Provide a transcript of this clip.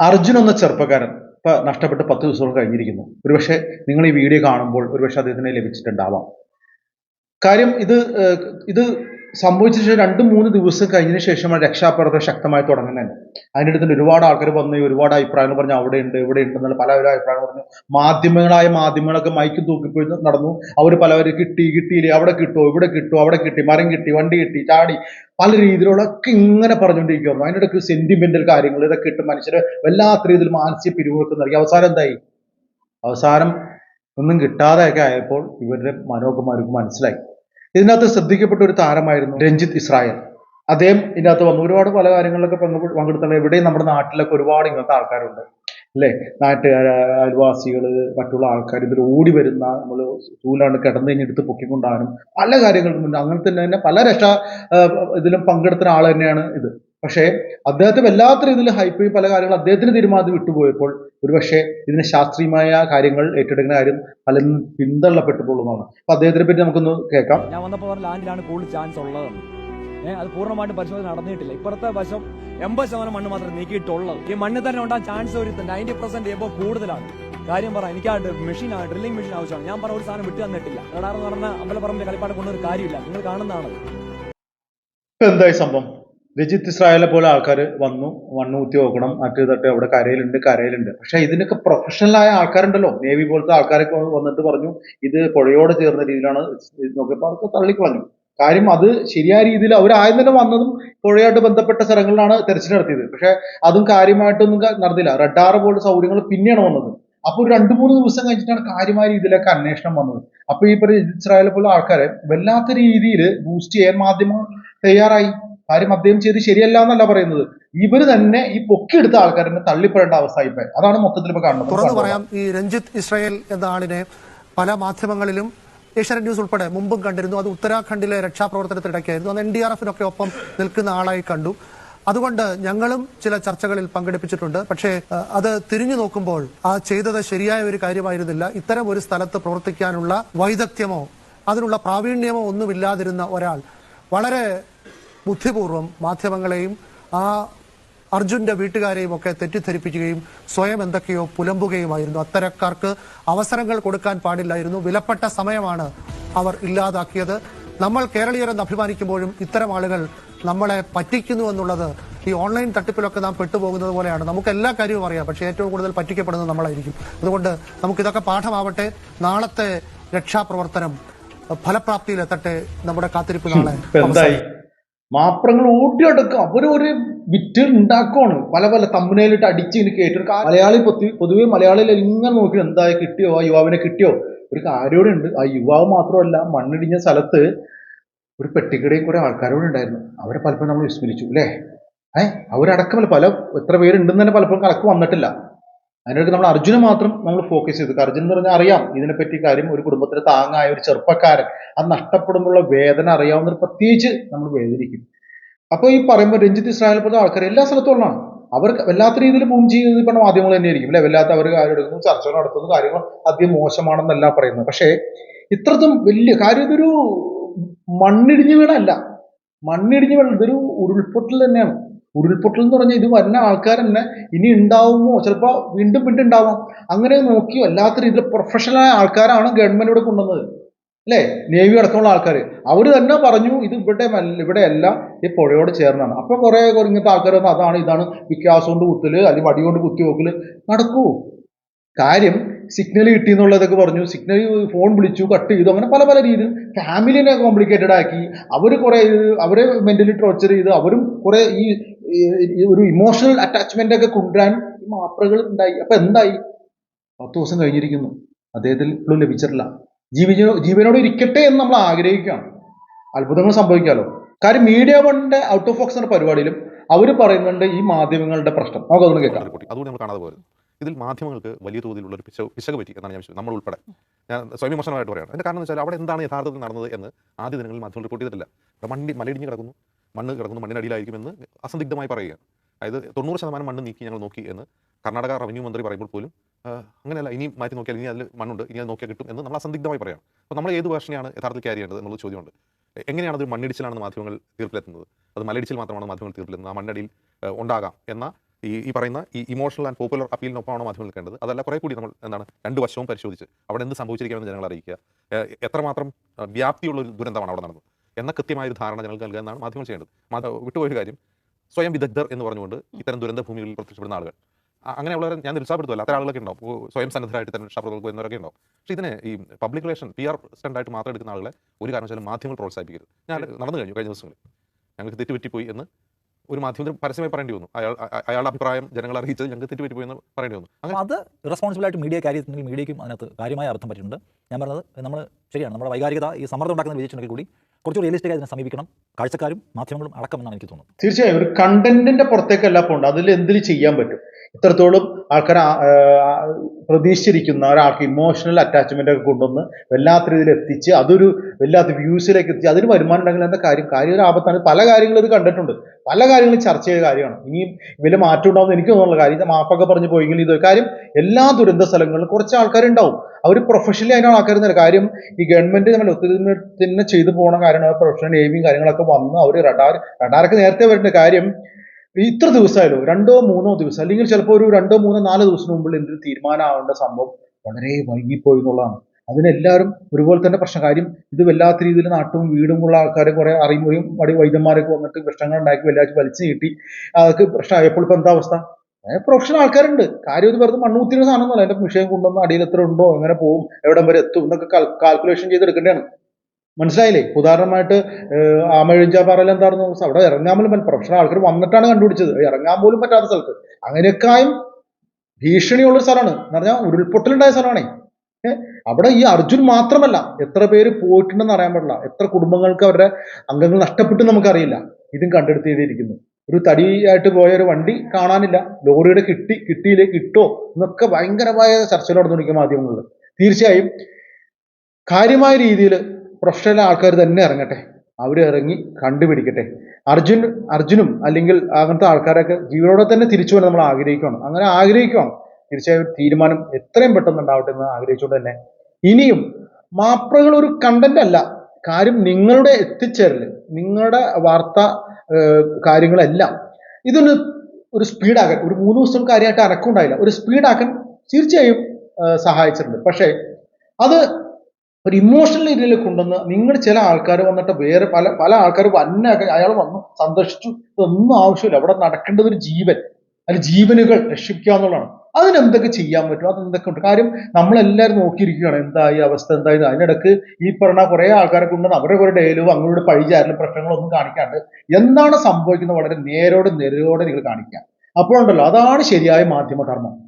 അർജുൻ എന്ന ചെറുപ്പക്കാരൻ ഇപ്പൊ നഷ്ടപ്പെട്ട് പത്ത് ദിവസങ്ങൾ കഴിഞ്ഞിരിക്കുന്നു. ഒരുപക്ഷെ നിങ്ങൾ ഈ വീഡിയോ കാണുമ്പോൾ ഒരുപക്ഷെ അദ്ദേഹത്തിന് ലഭിച്ചിട്ടുണ്ടാവാം. കാര്യം ഇത് ഇത് സംഭവിച്ച ശേഷം രണ്ട് മൂന്ന് ദിവസം കഴിഞ്ഞതിന് ശേഷമാണ് രക്ഷാപ്രവർത്തനം ശക്തമായി തുടങ്ങുന്നത് അതിന്റെ അടുത്ത് ഒരുപാട് ആൾക്കാർ വന്ന് ഒരുപാട് അഭിപ്രായങ്ങൾ പറഞ്ഞു അവിടെ ഉണ്ട് ഇവിടെ ഉണ്ട് എന്നുള്ള പല അഭിപ്രായങ്ങൾ പറഞ്ഞു. മാധ്യമങ്ങളായ മാധ്യമങ്ങളൊക്കെ മൈക്ക് തൂക്കിപ്പോയി നടന്നു. അവർ പലവരും കിട്ടി കിട്ടിയില്ലേ അവിടെ കിട്ടുമോ ഇവിടെ കിട്ടുമോ അവിടെ കിട്ടി മരം കിട്ടി വണ്ടി കിട്ടി ചാടി. പല രീതിയിലുള്ളൊക്കെ ഇങ്ങനെ പറഞ്ഞുകൊണ്ടിരിക്കുന്നു അതിന്റെ ഇടയ്ക്ക് സെന്റിമെന്റൽ കാര്യങ്ങൾ ഇതൊക്കെ ഇട്ട് മനുഷ്യരെ വല്ലാത്ത രീതിയിൽ മാനസിക പിരിമുറുക്കം നൽകി. അവസാനം എന്തായി? അവസാനം ഒന്നും കിട്ടാതെയൊക്കെ ആയപ്പോൾ ഇവരുടെ മനോകുമാർക്ക് മനസ്സിലായി. ഇതിനകത്ത് ശ്രദ്ധിക്കപ്പെട്ട ഒരു താരമായിരുന്നു രഞ്ജിത്ത് ഇസ്രായേൽ. അദ്ദേഹം ഇതിനകത്ത് വന്നു. ഒരുപാട് പല കാര്യങ്ങളിലൊക്കെ പങ്കു പങ്കെടുത്തുള്ള എവിടെയും നമ്മുടെ നാട്ടിലൊക്കെ ഒരുപാട് ഇങ്ങനത്തെ ആൾക്കാരുണ്ട്. അല്ലേ? നാട്ടുകാർ അയൽവാസികൾ മറ്റുള്ള ആൾക്കാർ ഇതിൽ ഓടി വരുന്ന നമ്മൾ ചൂലാണ്ട് കിടന്നു കഴിഞ്ഞെടുത്ത് പൊക്കിക്കൊണ്ടാനും പല കാര്യങ്ങൾക്കും മുന്നേ അങ്ങനെ തന്നെ തന്നെ പല രക്ഷാ ഇതിലും പങ്കെടുത്ത ആൾ തന്നെയാണ് ഇത്. പക്ഷേ അദ്ദേഹത്തെ വല്ലാത്ത രീതിയിൽ ഹൈപ്പ് ചെയ്യും പല കാര്യങ്ങളും അദ്ദേഹത്തിന് തീരുമാനം വിട്ടുപോയപ്പോൾ ഒരുപക്ഷെ ഇതിന് ശാസ്ത്രീയമായ കാര്യങ്ങൾ ഏറ്റെടുക്കുന്ന കാര്യം പലരും പിന്തള്ളപ്പെട്ടു പോകുന്നതാണ് അപ്പൊ അദ്ദേഹത്തിനെ പറ്റി നമുക്കൊന്ന് കേൾക്കാം. ഞാൻ വന്നപ്പോൾ ലാൻഡിലാണ് കൂടുതൽ ചാൻസ് ഉള്ളത്. ഏഹ് അത് പൂർണമായിട്ട് പരിശോധന നടന്നിട്ടില്ല. ഇപ്പോഴത്തെ വശം എൺപത് ശതമാനം മണ്ണ് മാത്രമേ നീക്കിയിട്ടുള്ളത് ഈ മണ്ണിൽ തന്നെ ഉണ്ടാകാൻ ചാൻസ് ഒരു നയന്റി പെർസെന്റ് എബോ കൂടുതലാണ്. കാര്യം പറ എനിക്ക് ആ മെഷീൻ ആ ഡ്രില്ലിംഗ് മെഷീൻ ആവശ്യമാണ്. ഞാൻ പറഞ്ഞ ഒരു സാധനം വിട്ടു തന്നിട്ടില്ല. എന്ന് പറഞ്ഞ അമ്പലപ്പറമ്പിലെ കളിപ്പാട് കൊണ്ടൊരു കാര്യമില്ല. നിങ്ങൾ കാണുന്നതാണ് എന്തായി സംഭവം? രജിത് ഇസ്രായേലെ പോലെ ആൾക്കാർ വന്നു മണ്ണ് കുത്തി നോക്കണം മറ്റു തട്ട് അവിടെ കരയിലുണ്ട് കരയിലുണ്ട്. പക്ഷെ ഇതിനൊക്കെ പ്രൊഫഷണലായ ആൾക്കാരുണ്ടല്ലോ. നേവി പോലത്തെ ആൾക്കാരൊക്കെ വന്നിട്ട് പറഞ്ഞു ഇത് പുഴയോട് ചേർന്ന രീതിയിലാണ് നോക്കിയപ്പോൾ അവർക്ക് തള്ളിക്കളഞ്ഞു. കാര്യം അത് ശരിയായ രീതിയിൽ അവർ ആദ്യം തന്നെ വന്നതും പുഴയായിട്ട് ബന്ധപ്പെട്ട സ്ഥലങ്ങളിലാണ് തെരച്ചിൽ നടത്തിയത്. പക്ഷെ അതും കാര്യമായിട്ടൊന്നും നടന്നില്ല. റഡാർ പോലുള്ള സൗകര്യങ്ങൾ പിന്നെയാണ് വന്നത്. അപ്പൊ ഒരു രണ്ടു മൂന്ന് ദിവസം കഴിഞ്ഞിട്ടാണ് കാര്യമായ രീതിയിലൊക്കെ അന്വേഷണം വന്നത്. അപ്പൊ ഈ പറയുന്ന ഇസ്രായേലെ പോലെ ആൾക്കാരെ വല്ലാത്ത രീതിയിൽ ബൂസ്റ്റ് ചെയ്യാൻ മാധ്യമങ്ങൾ തയ്യാറായി. കാര്യം അദ്ദേഹം ചെയ്ത് ശരിയല്ല എന്നല്ല പറയുന്നത്. ഇവർ തന്നെ ഈ പൊക്കിയെടുത്ത ആൾക്കാരെ തള്ളിപ്പെടേണ്ട അവസ്ഥ ഇപ്പൊ. അതാണ് മൊത്തത്തിൽ ഇപ്പൊ തുറന്നു കാണുന്നത് പറയാം ഈ രഞ്ജിത്ത് ഇസ്രായേൽ എന്ന ആളിനെ പല മാധ്യമങ്ങളിലും ഏഷ്യാനെറ്റ് ന്യൂസ് ഉൾപ്പെടെ മുമ്പും കണ്ടിരുന്നു. അത് ഉത്തരാഖണ്ഡിലെ രക്ഷാപ്രവർത്തനത്തിനിടയ്ക്കായിരുന്നു അത് എൻ ഡി ആർ എഫിനൊക്കെ ഒപ്പം നിൽക്കുന്ന ആളായി കണ്ടു. അതുകൊണ്ട് ഞങ്ങളും ചില ചർച്ചകളിൽ പങ്കെടുപ്പിച്ചിട്ടുണ്ട്. പക്ഷേ അത് തിരിഞ്ഞു നോക്കുമ്പോൾ ആ ചെയ്തത് ശരിയായ ഒരു കാര്യമായിരുന്നില്ല. ഇത്തരം ഒരു സ്ഥലത്ത് പ്രവർത്തിക്കാനുള്ള വൈദഗ്ധ്യമോ അതിനുള്ള പ്രാവീണ്യമോ ഒന്നുമില്ലാതിരുന്ന ഒരാൾ വളരെ ബുദ്ധിപൂർവം മാധ്യമങ്ങളെയും ആ അർജുന്റെ വീട്ടുകാരെയും ഒക്കെ തെറ്റിദ്ധരിപ്പിക്കുകയും സ്വയം എന്തൊക്കെയോ പുലമ്പുകയുമായിരുന്നു. അത്തരക്കാർക്ക് അവസരങ്ങൾ കൊടുക്കാൻ പാടില്ലായിരുന്നു. വിലപ്പെട്ട സമയമാണ് അവർ ഇല്ലാതാക്കിയത്. നമ്മൾ കേരളീയരെന്ന് അഭിമാനിക്കുമ്പോഴും ഇത്തരം ആളുകൾ നമ്മളെ പറ്റിക്കുന്നു എന്നുള്ളത് ഈ ഓൺലൈൻ തട്ടിപ്പിലൊക്കെ നാം പെട്ടുപോകുന്നത് പോലെയാണ്. നമുക്ക് എല്ലാ കാര്യവും അറിയാം. പക്ഷേ ഏറ്റവും കൂടുതൽ പറ്റിക്കപ്പെടുന്നത് നമ്മളായിരിക്കും. അതുകൊണ്ട് നമുക്കിതൊക്കെ പാഠമാവട്ടെ. നാളത്തെ രക്ഷാപ്രവർത്തനം ഫലപ്രാപ്തിയിലെത്തട്ടെ. നമ്മുടെ കാത്തിരിപ്പ് നാളെ മാപ്രങ്ങൾ ഊട്ടിയെടുക്കും. അവർ ഒരു വിറ്റ് ഉണ്ടാക്കുവാണ്. പല പല തമ്മിലേലിട്ട് അടിച്ച് ഇങ്ങനെ കേട്ടിട്ട് മലയാളി പൊതുവെ മലയാളിയിൽ ഇങ്ങനെ നോക്കി എന്തായി കിട്ടിയോ? ആ യുവാവിനെ കിട്ടിയോ? ഒരു കാര്യോടെ ഉണ്ട് ആ യുവാവ് മാത്രമല്ല മണ്ണിടിഞ്ഞ സ്ഥലത്ത് ഒരു പെട്ടിക്കടയിൽ കുറെ ആൾക്കാരോട് ഉണ്ടായിരുന്നു. അവരെ പലപ്പോഴും നമ്മൾ വിസ്മരിച്ചു അല്ലേ? ഏഹ് അവരടക്കമല്ല പല എത്ര പേരുണ്ടെന്ന് തന്നെ പലപ്പോഴും കണക്ക് വന്നിട്ടില്ല. അതിനിടയ്ക്ക് നമ്മൾ അർജുനെ മാത്രം നമ്മൾ ഫോക്കസ് ചെയ്തു. അർജുൻ എന്ന് പറഞ്ഞാൽ അറിയാം ഇതിനെപ്പറ്റി കാര്യം ഒരു കുടുംബത്തിന് താങ്ങായ ഒരു ചെറുപ്പക്കാരൻ. അത് നഷ്ടപ്പെടുമ്പോഴുള്ള വേദന അറിയാവുന്ന പ്രത്യേകിച്ച് നമ്മൾ വേദനിക്കും. അപ്പോൾ ഈ പറയുമ്പോൾ രഞ്ജിത്ത് ഇസ്രായേൽ പോലത്തെ ആൾക്കാർ എല്ലാ സ്ഥലത്തുള്ളതാണ് അവർ വല്ലാത്ത രീതിയിൽ മൂവ് ചെയ്യുന്നത് ഇപ്പം മാധ്യമങ്ങൾ തന്നെയായിരിക്കും അല്ലെ? വല്ലാത്ത അവർ കാര്യം എടുക്കുന്നു ചർച്ചകൾ നടത്തുന്നു കാര്യങ്ങൾ അധികം മോശമാണെന്നല്ല പറയുന്നത്. പക്ഷേ ഇത്രത്തും വലിയ കാര്യം ഇതൊരു മണ്ണിടിഞ്ഞ് വീണല്ല. മണ്ണിടിഞ്ഞ് വീണ ഇതൊരു ഉരുൾപൊട്ടൽ തന്നെയാണ്. ഉരുൾപൊട്ടൽ എന്ന് പറഞ്ഞാൽ ഇത് വരുന്ന ആൾക്കാർ തന്നെ ഇനി ഉണ്ടാവുമോ? ചിലപ്പോൾ വീണ്ടും വീണ്ടും ഉണ്ടാവാം. അങ്ങനെ നോക്കി വല്ലാത്ത രീതിയിൽ പ്രൊഫഷണലായ ആൾക്കാരാണ് ഗവൺമെന്റ് ഇവിടെ കൊണ്ടുവന്നത്. അല്ലേ? നേവി അടക്കമുള്ള ആൾക്കാർ അവർ തന്നെ പറഞ്ഞു ഇത് ഇവിടെ ഇവിടെ അല്ല ഈ പുഴയോട് ചേർന്നാണ്. അപ്പൊ കുറെ ഇങ്ങനത്തെ ആൾക്കാർ വന്ന് അതാണ് ഇതാണ് വിക്കാസ് കൊണ്ട് കുത്തൽ അല്ലെങ്കിൽ വടി കൊണ്ട് കുത്തി നോക്കൽ നടക്കൂ. കാര്യം സിഗ്നൽ കിട്ടി എന്നുള്ളതൊക്കെ പറഞ്ഞു സിഗ്നൽ ഫോൺ വിളിച്ചു കട്ട് ചെയ്തു അങ്ങനെ പല പല രീതിയിൽ. ഫാമിലിനെ കോംപ്ലിക്കേറ്റഡ് ആക്കി. അവർ കുറേ അവരെ മെന്റലി ടോർച്ചർ ചെയ്ത് അവരും കുറെ ഈ ഒരു ഇമോഷണൽ അറ്റാച്ച്മെന്റ് ഒക്കെ കൊണ്ടുവരാൻ ഈ മാപ്രകൾ ഉണ്ടായി. അപ്പൊ എന്തായി? പത്ത് ദിവസം കഴിഞ്ഞിരിക്കുന്നു. അദ്ദേഹത്തിൽ ഇപ്പോഴും ലഭിച്ചിട്ടില്ല. ജീവിതോ ജീവനോട് ഇരിക്കട്ടെ എന്ന് നമ്മൾ ആഗ്രഹിക്കുകയാണ്. അത്ഭുതങ്ങൾ സംഭവിക്കാമല്ലോ കാര്യം മീഡിയ വണ്ണിന്റെ ഔട്ട് ഓഫ് എന്ന പരിപാടിയിലും അവർ പറയുന്നുണ്ട് ഈ മാധ്യമങ്ങളുടെ പ്രശ്നം. നമുക്കതൊന്ന് കേൾക്കാം. അതുകൊണ്ട് നമ്മൾ കാണാതെ പോയത്. ഇതിൽ മാധ്യമങ്ങൾക്ക് വലിയ തോതിലുള്ള ഒരു പിശക് പിശക് പറ്റി എന്നാണ് ഞാൻ വിശ്വസിക്കുന്നത്. നമ്മൾ ഉൾപ്പെടെ ഞാൻ സ്വയം വിമർശനമായിട്ട് പറയുകയാണ് അതിന്റെ കാരണം എന്ന് വെച്ചാൽ അവിടെ എന്താണ് യഥാർത്ഥത്തിൽ നടന്നത് എന്ന് ആദ്യ ദിനങ്ങളിൽ മാധ്യമങ്ങൾ റിപ്പോർട്ട് ചെയ്തിട്ടില്ല. മണ്ണി മലയിടിഞ്ഞ് കിടക്കുന്നു. മണ്ണ് കിടക്കുന്നു മണ്ണിനടിയിലായിരിക്കുമെന്ന് അസന്ദിഗ്ധമായി പറയുക അതായത് തൊണ്ണൂറ് ശതമാനം മണ്ണ് നീക്കി ഞങ്ങൾ നോക്കി എന്ന് കർണാടക റവന്യൂ മന്ത്രി പറയുമ്പോൾ പോലും അങ്ങനെയല്ല ഇനി മാറ്റി നോക്കിയാൽ ഇനി അതിൽ മണ്ണുണ്ട് ഇനി അത് നോക്കിയാൽ കിട്ടും എന്ന് നമ്മൾ അസന്ദിഗ്ധമായി പറയാം അപ്പോൾ നമ്മൾ ഏത് ഭാഷയാണ് യഥാർത്ഥത്തിൽ ക്യാരി ചെയ്യേണ്ടത് എന്നുള്ള ചോദ്യമുണ്ട്. എങ്ങനെയാണ് അത് മണ്ണിടിച്ചിലാണെന്ന് മാധ്യമങ്ങൾ തീർപ്പിലെത്തുന്നത്? അത് മലയിടിച്ചിൽ മാത്രമാണ് മാധ്യമങ്ങൾ തീർപ്പിലെത്തുന്നത്. ആ മണ്ണടിയിൽ ഉണ്ടാകാം എന്ന ഈ ഈ പറയുന്ന ഈ ഇമോഷണൽ ആൻഡ് പോപ്പുലർ അപ്പീലിനൊപ്പമാണ് മാധ്യമം നിൽക്കേണ്ടത്? അതല്ല കുറേ കൂടി നമ്മൾ എന്താണ് രണ്ട് വശവും പരിശോധിച്ച് അവിടെ എന്ത് സംഭവിച്ചിരിക്കാമെന്ന് ജനങ്ങളെ അറിയിക്കുക. എത്രമാത്രം വ്യാപ്തിയുള്ള ഒരു ദുരന്തമാണ് അവിടെ നടന്നത്. എന്ന കൃത്യമായ ഒരു ധാരണ ജനങ്ങൾക്ക് നൽകുക എന്നാണ് മാധ്യമം ചെയ്യേണ്ടത്. വിട്ടുപോയ വിട്ടുപോയൊരു കാര്യം. സ്വയം വിദഗ്ധർ എന്ന് പറഞ്ഞുകൊണ്ട് ഇത്തരം ദുരന്ത ഭൂമികളിൽ പ്രത്യക്ഷപ്പെടുന്ന ആളുകൾ. അങ്ങനെയുള്ളവരെ ഞാൻ നിരുത്സാഹപ്പെടുത്തുമല്ല അത്ര ആളുകളൊക്കെ ഉണ്ടാവും. സ്വയം സന്നദ്ധരായിട്ട് തന്നെ രക്ഷാപ്രവർത്തകർ എന്നവരൊക്കെ ഉണ്ടാവും. പക്ഷേ ഇതിനെ ഈ പബ്ലിക് റിലേഷൻ പി ആർ സ്റ്റാൻഡായിട്ട് മാത്രം എടുക്കുന്ന ആളുകളെ ഒരു കാരണവശാലും മാധ്യമങ്ങൾ പ്രോത്സാഹിപ്പിക്കരുത്. ഞാൻ നടന്നു കഴിഞ്ഞു കഴിഞ്ഞ ദിവസങ്ങളിൽ. ഞങ്ങൾക്ക് തെറ്റുപറ്റിപ്പോയി എന്ന് ഒരു മാധ്യമത്തിന് പരസ്യമായി പറയേണ്ടി വന്നു. അയാൾ അയാളുടെ അഭിപ്രായം ജനങ്ങൾ അറിയിച്ചത് ഞങ്ങൾക്ക് തെറ്റുപറ്റിപ്പോയി എന്ന് പറയേണ്ടി വന്നു. അങ്ങനെ അത് റെസ്പോൺസിബിൾ ആയിട്ട് മീഡിയ കാര്യത്തിൽ മീഡിയയ്ക്കും അതിനകത്ത് കാര്യമായ അർത്ഥം പറ്റിയിട്ടുണ്ട്. ഞാൻ പറഞ്ഞത് നമ്മൾ ശരിയാണ്. നമ്മുടെ വൈകാരികത ഈ സമ്മർദ്ദം ഉണ്ടാക്കുന്ന വിജയിച്ചിട്ടുണ്ടെങ്കിൽ കൂടി കുറച്ചുകൂടി റിയലിസ്റ്റിക് അതിനെ സമീപിക്കണം. കാഴ്ചക്കാരും മാധ്യമങ്ങളും അടക്കം എന്നാണ് എനിക്ക് തോന്നുന്നത്. തീർച്ചയായും. ഒരു കണ്ടന്റിന്റെ പുറത്തേക്കല്ല പോകേണ്ടത് അതിൽ എന്തിൽ ചെയ്യാൻ പറ്റും? ഇത്രത്തോളം ആൾക്കാർ പ്രതീക്ഷിച്ചിരിക്കുന്ന ഒരാൾക്ക് ഇമോഷണൽ അറ്റാച്ച്മെന്റ് ഒക്കെ കൊണ്ടുവന്ന് വല്ലാത്ത രീതിയിൽ എത്തിച്ച് അതൊരു വല്ലാത്ത വ്യൂസിലേക്ക് എത്തിച്ച് അതിന് വരുമാനം ഉണ്ടെങ്കിൽ എന്താ കാര്യം? കാര്യം ഒരു ആപത്താണ്. പല കാര്യങ്ങളും ഇത് കണ്ടിട്ടുണ്ട്. പല കാര്യങ്ങളും ചർച്ച ചെയ്ത കാര്യമാണ്. ഇനിയും വലിയ മാറ്റം ഉണ്ടാവും എനിക്ക് തോന്നുന്നുള്ള കാര്യം മാപ്പൊക്കെ പറഞ്ഞു പോയെങ്കിൽ ഇത് കാര്യം എല്ലാ ദുരന്ത സ്ഥലങ്ങളിലും കുറച്ച് ആൾക്കാരുണ്ടാവും. അവർ പ്രൊഫഷണലി അതിനെ ആൾക്കാരുന്നില്ല കാര്യം ഈ ഗവൺമെന്റ് നമ്മൾ ഒത്തിരി തന്നെ ചെയ്തു പോകണ കാര്യമാണ് പ്രൊഫഷണൽ നേവിയും കാര്യങ്ങളൊക്കെ വന്ന് അവർ റഡാർ റഡാറൊക്കെ നേരത്തെ വരേണ്ട. കാര്യം ഇത്ര ദിവസമായാലോ രണ്ടോ മൂന്നോ ദിവസം അല്ലെങ്കിൽ ചിലപ്പോൾ ഒരു രണ്ടോ മൂന്നോ നാലോ ദിവസം മുമ്പിൽ എന്തൊരു തീരുമാനമാവേണ്ട സംഭവം വളരെ വൈകിപ്പോയി എന്നുള്ളതാണ്. അതിനെല്ലാവരും ഒരുപോലെ തന്നെ പ്രശ്നം. കാര്യം ഇത് വല്ലാത്ത രീതിയിൽ നാട്ടും വീടും ഉള്ള ആൾക്കാരെ കുറെ അറിയുമ്പോഴും വൈദ്യന്മാരൊക്കെ വന്നിട്ട് പ്രശ്നങ്ങൾ ഉണ്ടാക്കി വല്ലാച്ച് വലിച്ചു നീട്ടി. അതൊക്കെ പ്രശ്നമായപ്പോൾ ഇപ്പൊ എന്താ അവസ്ഥ? പ്രൊഫഷണൽ ആൾക്കാരുണ്ട്. കാര്യം ഇത് വെറുതെ മണ്ണൂത്തിയുടെ സാധനമൊന്നുമല്ല. അതിന്റെ വിഷയം കൊണ്ടുവന്ന് അടിയിൽ എത്ര ഉണ്ടോ എങ്ങനെ പോകും എവിടെ വരെ എത്തും എന്നൊക്കെ കാൽക്കുലേഷൻ ചെയ്തെടുക്കേണ്ടതാണ്. മനസ്സിലായില്ലേ? ഉദാഹരണമായിട്ട് ആമഴിഞ്ചാ ആമഴിഞ്ചാപ്പാറയിൽ എന്താണെന്ന്? അവിടെ ഇറങ്ങാൻ പോലും. പ്രൊഫഷണൽ ആൾക്കാർ വന്നിട്ടാണ് കണ്ടുപിടിച്ചത്. ഇറങ്ങാൻ പോലും പറ്റാത്ത സ്ഥലത്ത്. അങ്ങനെയൊക്കെയും ഭീഷണിയുള്ള സ്ഥലമാണ്. എന്ന് പറഞ്ഞാൽ ഉരുൾപൊട്ടലുണ്ടായ സ്ഥലമാണേ. അവിടെ ഈ അർജുൻ മാത്രമല്ല. എത്ര പേര് പോയിട്ടുണ്ടെന്ന് അറിയാൻ പാടില്ല. എത്ര കുടുംബങ്ങൾക്ക് അവരുടെ അംഗങ്ങൾ നഷ്ടപ്പെട്ടു നമുക്കറിയില്ല. ഇതും കണ്ടെടുത്ത് ചെയ്തിരിക്കുന്നു ഒരു തടിയായിട്ട് പോയ ഒരു വണ്ടി കാണാനില്ല. ലോറിയുടെ കിട്ടി കിട്ടിയില്ലേ കിട്ടോ എന്നൊക്കെ ഭയങ്കരമായ ചർച്ചകൾ നടന്നുകൊണ്ടിരിക്കുക മാധ്യമങ്ങളിൽ. തീർച്ചയായും കാര്യമായ രീതിയിൽ പ്രൊഫഷണൽ ആൾക്കാർ തന്നെ ഇറങ്ങട്ടെ. അവർ ഇറങ്ങി കണ്ടുപിടിക്കട്ടെ. അർജുൻ അർജുനും അല്ലെങ്കിൽ അങ്ങനത്തെ ആൾക്കാരൊക്കെ ജീവനോടെ തന്നെ തിരിച്ചു വരാൻ നമ്മൾ ആഗ്രഹിക്കുകയാണ്. അങ്ങനെ ആഗ്രഹിക്കുകയാണ്. തീർച്ചയായും തീരുമാനം എത്രയും പെട്ടെന്ന് ഉണ്ടാവട്ടെ എന്ന് ആഗ്രഹിച്ചുകൊണ്ട് തന്നെ. ഇനിയും മാപ്രകൾ ഒരു കണ്ടന്റ് അല്ല. കാര്യം നിങ്ങളുടെ എത്തിച്ചേരൽ നിങ്ങളുടെ വാർത്ത കാര്യങ്ങളെല്ലാം. ഇതൊന്ന് ഒരു സ്പീഡാക്കാൻ ഒരു മൂന്ന് ദിവസം കാര്യമായിട്ട് അനക്കമുണ്ടായില്ല. ഒരു സ്പീഡാക്കാൻ തീർച്ചയായും സഹായിച്ചിട്ടുണ്ട്. പക്ഷേ അത് ഒരു ഇമോഷണൽ രീതിയിൽ കൊണ്ടുവന്ന് നിങ്ങൾ ചില ആൾക്കാർ വന്നിട്ട് വേറെ പല പല ആൾക്കാർ വന്നൊക്കെ അയാൾ വന്നു സന്ദർശിച്ചു ഇതൊന്നും ആവശ്യമില്ല. അവിടെ നടക്കേണ്ടത് ഒരു ജീവൻ. അതിൽ ജീവനുകൾ രക്ഷിക്കുക എന്നുള്ളതാണ്. അതിനെന്തൊക്കെ ചെയ്യാൻ പറ്റും? അതെന്തൊക്കെ ഉണ്ട്? കാര്യം നമ്മളെല്ലാവരും നോക്കിയിരിക്കുകയാണ്. എന്തായി അവസ്ഥ? എന്തായി? അതിനിടക്ക് ഈ പറഞ്ഞ കുറേ ആൾക്കാരെ ഉണ്ടെന്ന് അവരുടെ കുറെ ഡയലോഗ് അങ്ങോട്ട് പഴിചാരലും പ്രശ്നങ്ങളൊന്നും കാണിക്കാണ്ട് എന്താണ് സംഭവിക്കുന്നത്? വളരെ നേരോടെ നിരയോടെ നിങ്ങൾ കാണിക്കുക. അപ്പോഴുണ്ടല്ലോ അതാണ് ശരിയായ മാധ്യമധർമ്മം.